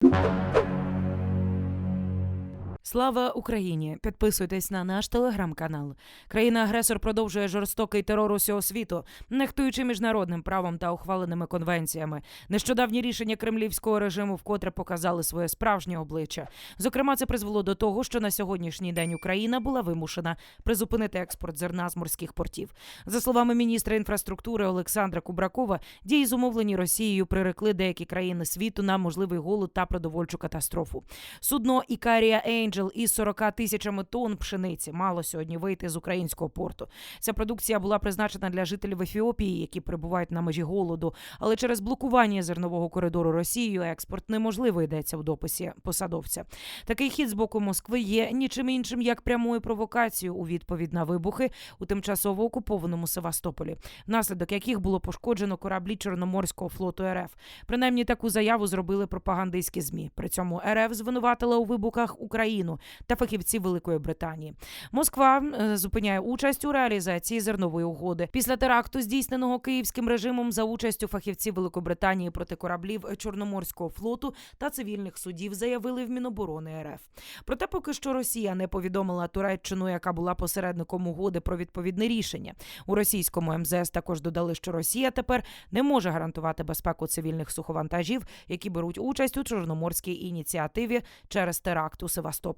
you. Слава Україні! Підписуйтесь на наш телеграм-канал. Країна-агресор продовжує жорстокий терор усього світу, нехтуючи міжнародним правом та ухваленими конвенціями. Нещодавні рішення кремлівського режиму вкотре показали своє справжнє обличчя. Зокрема, це призвело до того, що на сьогоднішній день Україна була вимушена призупинити експорт зерна з морських портів. За словами міністра інфраструктури Олександра Кубракова, дії зумовлені Росією прирекли деякі країни світу на можливий голод та продовольчу катастрофу. Судно Ікарія Ейнджел із 40 тисячами тонн пшениці мало сьогодні вийти з українського порту. Ця продукція була призначена для жителів Ефіопії, які перебувають на межі голоду. Але через блокування зернового коридору Росією експорт неможливо йдеться в дописі посадовця. Такий хід з боку Москви є нічим іншим як прямою провокацією у відповідь на вибухи у тимчасово окупованому Севастополі, внаслідок яких було пошкоджено кораблі Чорноморського флоту РФ. Принаймні таку заяву зробили пропагандистські змі. При цьому РФ звинуватила у вибухах Україну та фахівці Великої Британії. Москва е, зупиняє участь у реалізації зернової угоди після теракту, здійсненого київським режимом за участю фахівців Великобританії проти кораблів Чорноморського флоту та цивільних судів, заявили в Міноборони РФ. Проте, поки що Росія не повідомила Туреччину, яка була посередником угоди про відповідне рішення. У російському МЗС також додали, що Росія тепер не може гарантувати безпеку цивільних суховантажів, які беруть участь у чорноморській ініціативі через теракт у Севастополі.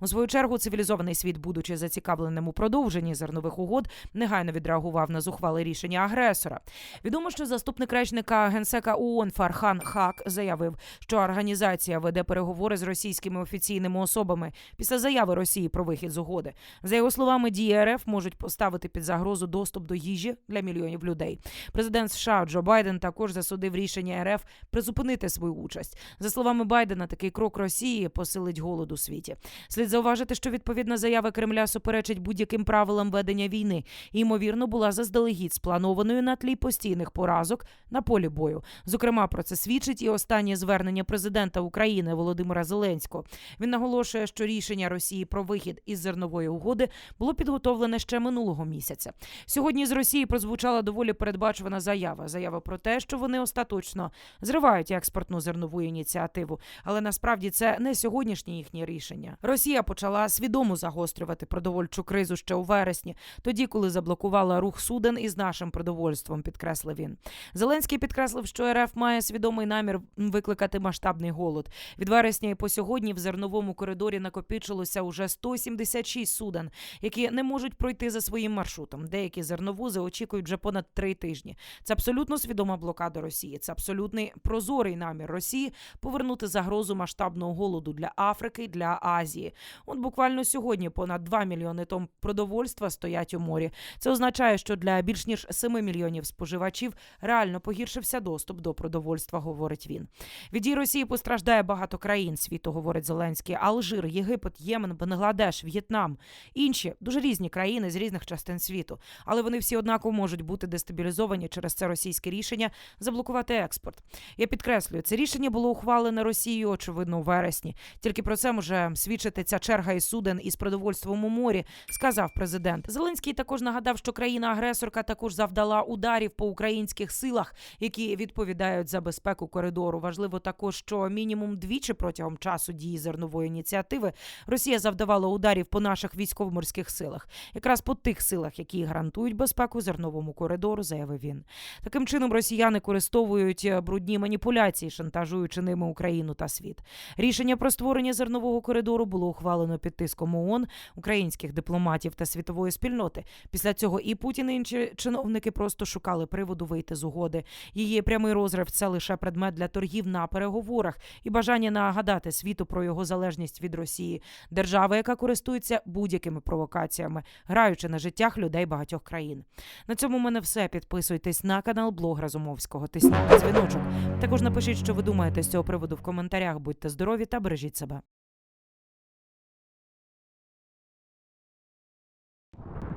У свою чергу цивілізований світ, будучи зацікавленим у продовженні зернових угод, негайно відреагував на зухвале рішення агресора. Відомо, що заступник речника генсека ООН Фархан Хак заявив, що організація веде переговори з російськими офіційними особами після заяви Росії про вихід з угоди. За його словами, дії РФ можуть поставити під загрозу доступ до їжі для мільйонів людей. Президент США Джо Байден також засудив рішення РФ призупинити свою участь. За словами Байдена, такий крок Росії посилить голод у світі. Слід зауважити, що відповідна заява Кремля суперечить будь-яким правилам ведення війни і ймовірно була заздалегідь спланованою на тлі постійних поразок на полі бою. Зокрема, про це свідчить і останнє звернення президента України Володимира Зеленського. Він наголошує, що рішення Росії про вихід із зернової угоди було підготовлене ще минулого місяця. Сьогодні з Росії прозвучала доволі передбачувана заява. Заява про те, що вони остаточно зривають експортну зернову ініціативу. Але насправді це не сьогоднішнє їхнє рішення. Росія почала свідомо загострювати продовольчу кризу ще у вересні, тоді, коли заблокувала рух суден із нашим продовольством, підкреслив він. Зеленський підкреслив, що РФ має свідомий намір викликати масштабний голод. Від вересня і по сьогодні в зерновому коридорі накопичилося уже 176 суден, які не можуть пройти за своїм маршрутом. Деякі зерновузи очікують вже понад три тижні. Це абсолютно свідома блокада Росії. Це абсолютний прозорий намір Росії повернути загрозу масштабного голоду для Африки, для Азії. От буквально сьогодні понад 2 мільйони тонн продовольства стоять у морі. Це означає, що для більш ніж 7 мільйонів споживачів реально погіршився доступ до продовольства, говорить він. Від дій Росії постраждає багато країн світу, говорить Зеленський. Алжир, Єгипет, Ємен, Бангладеш, В'єтнам, інші дуже різні країни з різних частин світу, але вони всі однаково можуть бути дестабілізовані через це російське рішення заблокувати експорт. Я підкреслюю, це рішення було ухвалене Росією, очевидно, у вересні. Тільки про це може свідчити ця черга із суден із продовольством у морі, сказав президент. Зеленський також нагадав, що країна-агресорка також завдала ударів по українських силах, які відповідають за безпеку коридору. Важливо також, що мінімум двічі протягом часу дії зернової ініціативи Росія завдавала ударів по наших військово-морських силах, якраз по тих силах, які гарантують безпеку зерновому коридору, заявив він. Таким чином росіяни користовують брудні маніпуляції, шантажуючи ними Україну та світ. Рішення про створення зернового коридору було ухвалено під тиском ООН, українських дипломатів та світової спільноти. Після цього і Путін і інші чиновники просто шукали приводу вийти з угоди. Її прямий розрив це лише предмет для торгів на переговорах і бажання нагадати світу про його залежність від Росії, держави, яка користується будь-якими провокаціями, граючи на життях людей багатьох країн. На цьому в мене все. Підписуйтесь на канал Блог Разумовського. Тисніть дзвіночок. Також напишіть, що ви думаєте з цього приводу в коментарях. Будьте здорові та бережіть себе.